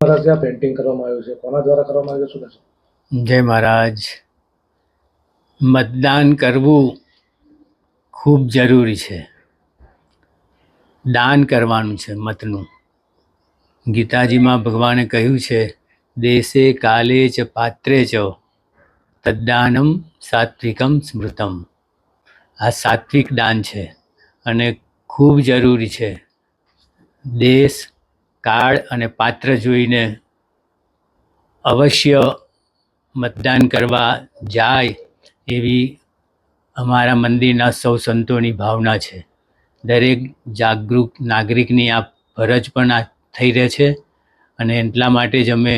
દ્વારા ત્યાં પેઇન્ટિંગ કરવામાં આવ્યું છે, કોના દ્વારા કરવામાં આવ્યું શું જય મહારાજ. મતદાન કરવું ખૂબ જરૂરી છે. દાન કરવાનું છે મતનું. ગીતાજીમાં ભગવાને કહ્યું છે, દેશે કાલે ચ પાત્રે ચ તદ્દાનમ સાત્વિકમ સ્મૃતમ. આ સાત્વિક દાન છે અને ખૂબ જરૂરી છે. દેશ કાળ અને પાત્ર જોઈને અવશ્ય મતદાન કરવા જાય એવી અમારા મંદિરના સૌ સંતોની ભાવના છે. દરેક જાગૃત નાગરિકની આ ફરજ પણ આ થઈ રહે છે અને એટલા માટે જ અમે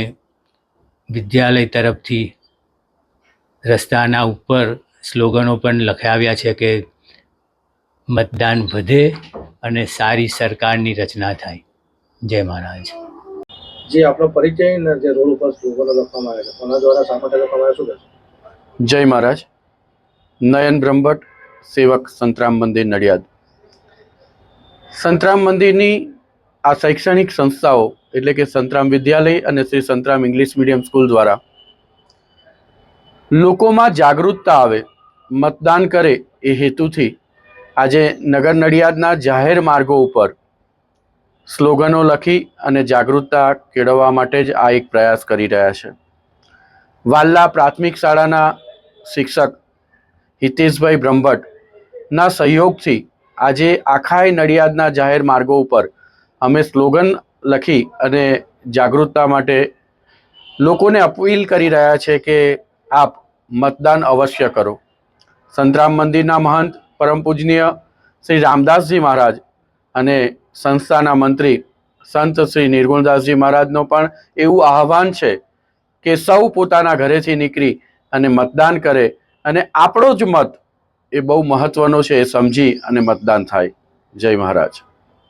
વિદ્યાલય તરફથી રસ્તાના ઉપર સ્લોગનો પણ લખાવ્યા છે કે મતદાન વધે અને સારી સરકારની રચના થાય. જય મહારાજ. જે આપણો પરિચય ને જે રોડ ઉપર સ્લોગનો લખવામાં આવે છે કોના દ્વારા શા માટે લખવામાં આવે શું કહેશો જય મહારાજ. નયન બ્રહ્મભટ્ટ સેવક સંતરામ મંદિર નડિયાદ. સંતરામ મંદિરની આ શૈક્ષણિક સંસ્થાઓ એટલે કે સંતરામ વિદ્યાલય અને Shri Santram English medium school દ્વારા લોકોમાં જાગૃતતા આવે મતદાન કરે એ હેતુથી આજે નગર નડિયાદના જાહેર માર્ગો ઉપર સ્લોગનો લખી અને જાગૃતતા કેળવવા માટે જ આ એક પ્રયાસ કરી રહ્યા છે. વાલ્લા પ્રાથમિક શાળાના શિક્ષક હિતેશભાઈ બ્રહ્મભટ્ટના સહયોગથી આજે આખાય નડિયાદના જાહેર માર્ગો ઉપર અમે સ્લોગન લખી અને જાગૃતતા માટે લોકોને અપીલ કરી રહ્યા છે કે આપ મતદાન અવશ્ય કરો. સંતરામ મંદિરના મહંત, પરમ પૂજનીય શ્રી રામદાસજી મહારાજ અને સંસ્થાના મંત્રી સંત શ્રી નિર્ગુણદાસજી મહારાજનો પણ એવું આહવાન છે કે સૌ પોતાના ઘરેથી નીકળી અને મતદાન કરે અને આપણો જ મત એ બહુ મહત્વનો છે એ સમજી અને મતદાન થાય. જય મહારાજ.